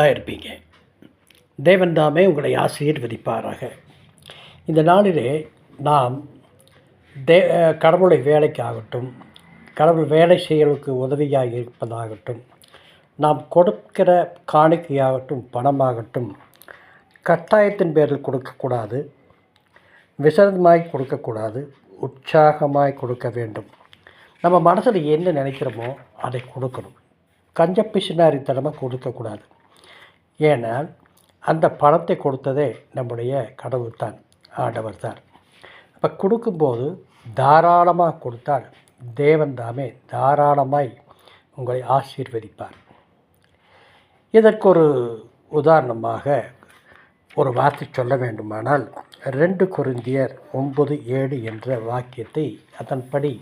நல்லா இருப்பீங்க தேவன் தாமே உங்களை ஆசீர்வதிப்பாராக. இந்த நாளிலே நாம் தே கடவுளை வேலைக்காகட்டும் கடவுள் வேலை செய்கிறதுக்கு உதவியாக இருப்பதாகட்டும் நாம் கொடுக்கிற காணிக்கையாகட்டும் பணமாகட்டும் கட்டாயத்தின் பேரில் கொடுக்கக்கூடாது விசதமாய் கொடுக்கக்கூடாது உற்சாகமாய் கொடுக்க வேண்டும். நம்ம மனசில் என்ன நினைக்கிறோமோ அதை கொடுக்கணும். கஞ்ச பிசினாரித்தனமாக கொடுக்கக்கூடாது. ஏனால் அந்த பணத்தை கொடுத்ததே நம்முடைய கடவுள் தான் ஆண்டவர் தான். அப்போ கொடுக்கும்போது தாராளமாக கொடுத்தால் தேவன் தாமே தாராளமாய் உங்களை ஆசீர்வதிப்பார். இதற்கு ஒரு உதாரணமாக ஒரு வார்த்தை சொல்ல வேண்டுமானால் ரெண்டு குருந்தியர் ஒன்பது ஏழு என்ற வாக்கியத்தை அதன்படி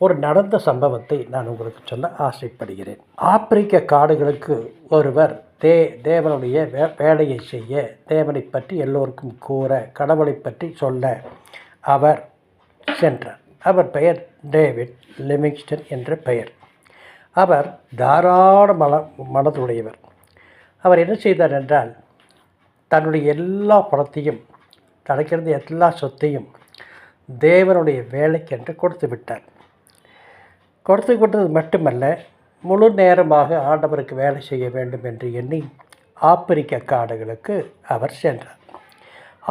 ஒரு நடந்த சம்பவத்தை நான் உங்களுக்கு சொல்ல ஆசைப்படுகிறேன். ஆப்பிரிக்க காடுகளுக்கு ஒருவர் தே தேவனுடைய வே வேலையை செய்ய தேவனை பற்றி எல்லோருக்கும் கூற கடவுளை பற்றி சொல்ல அவர் சென்றார். அவர் பெயர் டேவிட் லிமிங்ஸ்டன் என்ற பெயர். அவர் தாராள மன மனதுடையவர். அவர் என்ன செய்தார் என்றால் தன்னுடைய எல்லா பணத்தையும் தனக்கிருந்த எல்லா சொத்தையும் தேவனுடைய வேலைக்கென்று கொடுத்து விட்டார். கொடுத்து கொடுத்தது மட்டுமல்ல முழு நேரமாக ஆண்டவருக்கு வேலை செய்ய வேண்டும் என்று எண்ணி ஆப்பிரிக்க காடுகளுக்கு அவர் சென்றார்.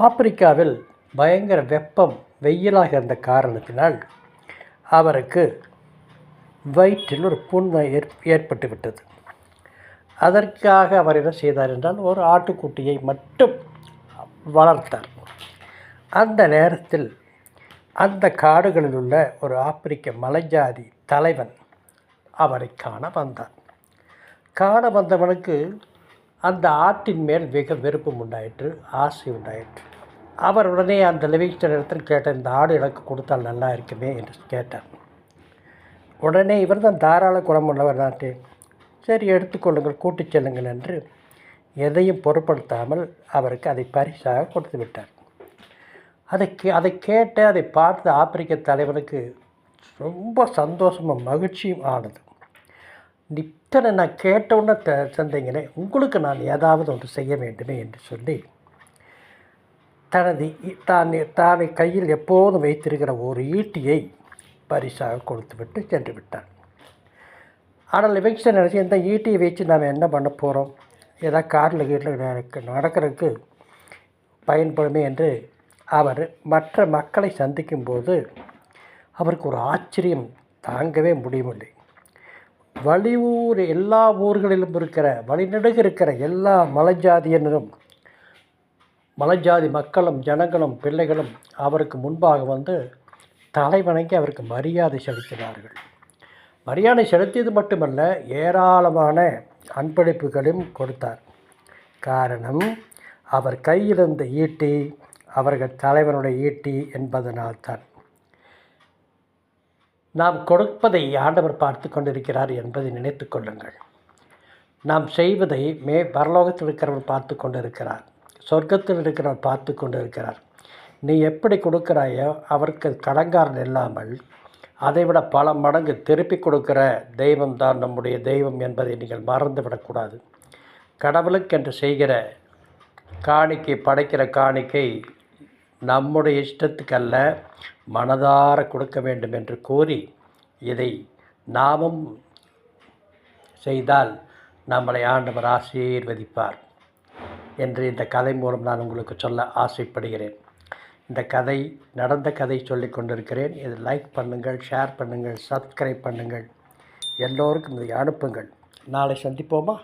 ஆப்பிரிக்காவில் பயங்கர வெப்பம் வெயிலாக இருந்த காரணத்தினால் அவருக்கு வயிற்றில் ஒரு புண்மை ஏற் ஏற்பட்டு விட்டது. அதற்காக அவர் என்ன செய்தார் என்றால் ஒரு ஆட்டுக்குட்டியை மட்டும் வளர்த்தார். அந்த நேரத்தில் அந்த காடுகளில் உள்ள ஒரு ஆப்பிரிக்க மலைஜாதி தலைவன் அவரை காண வந்தான். காண வந்தவனுக்கு அந்த ஆட்டின் மேல் மிக விருப்பம் உண்டாயிற்று ஆசை உண்டாயிற்று. அவர் உடனே அந்த லிவிங்ஸ்டன் இடத்தில் கேட்ட இந்த ஆடு எனக்கு கொடுத்தால் நல்லா இருக்குமே? என்று கேட்டார். உடனே இவர் தான் தாராள குணமுள்ளவர் நாட்டு. சரி எடுத்துக்கொள்ளுங்கள் கூட்டிச் செல்லுங்கள் என்று எதையும் பொருட்படுத்தாமல் அவருக்கு அதை பரிசாக கொடுத்து விட்டார். அதை கே அதை கேட்டு அதை பார்த்து ஆப்பிரிக்க தலைவனுக்கு ரொம்ப சந்தோஷமும் மகிழ்ச்சியும் ஆனது. இத்தனை நான் கேட்டவுடனே த சந்தைங்களே உங்களுக்கு நான் ஏதாவது ஒன்று செய்ய வேண்டுமே என்று சொல்லி தனது தான் தான் கையில் எப்போதும் வைத்திருக்கிற ஒரு ஈட்டியை பரிசாக கொடுத்துவிட்டு சென்று விட்டார். ஆனால் இவங்க நினச்சி இந்த ஈட்டியை வச்சு நாம் என்ன பண்ண போகிறோம் ஏதாவது காரில் கீரில் நடக்க நடக்கிறதுக்கு பயன்படுமே என்று அவர் மற்ற மக்களை சந்திக்கும்போது அவருக்கு ஒரு ஆச்சரியம் தாங்கவே முடியவில்லை. வழிவூர் எல்லா ஊர்களிலும் இருக்கிற வழிநடுக இருக்கிற எல்லா மலைஜாதியினரும் மலைஜாதி மக்களும் ஜனங்களும் பிள்ளைகளும் அவருக்கு முன்பாக வந்து தலைவணங்கி அவருக்கு மரியாதை செலுத்தினார்கள். மரியாதை செலுத்தியது மட்டுமல்ல ஏராளமான அன்பளிப்புகளையும் கொடுத்தார். காரணம் அவர் கையிலிருந்த ஈட்டி அவர்கள் தலைவனுடைய ஈட்டி என்பதனால்தான். நாம் கொடுப்பதை ஆண்டவர் பார்த்து கொண்டிருக்கிறார் என்பதை நினைத்து கொள்ளுங்கள். நாம் செய்வதை மே பரலோகத்தில் இருக்கிறவர் பார்த்து கொண்டிருக்கிறார். சொர்க்கத்தில் இருக்கிறவர் பார்த்து கொண்டிருக்கிறார். நீ எப்படி கொடுக்கிறாயோ அவருக்கு கடங்காரன் இல்லாமல் அதைவிட பல மடங்கு திருப்பி கொடுக்கிற தெய்வம்தான் நம்முடைய தெய்வம் என்பதை நீங்கள் மறந்துவிடக்கூடாது கடவுளுக்கென்று செய்கிற காணிக்கை படைக்கிற காணிக்கை நம்முடைய இஷ்டத்துக்கல்ல மனதார கொடுக்க வேண்டும் என்று கூறி இதை நாமும் செய்தால் நம்மளை ஆண்டவர் ஆசீர்வதிப்பார் என்று இந்த கதை மூலம் நான் உங்களுக்கு சொல்ல ஆசைப்படுகிறேன். இந்த கதை நடந்த கதை சொல்லிக் கொண்டிருக்கிறேன். இதை லைக் பண்ணுங்கள் ஷேர் பண்ணுங்கள் சப்ஸ்கிரைப் பண்ணுங்கள். எல்லோருக்கும் இதை அனுப்புங்கள். நாளை சந்திப்போமா?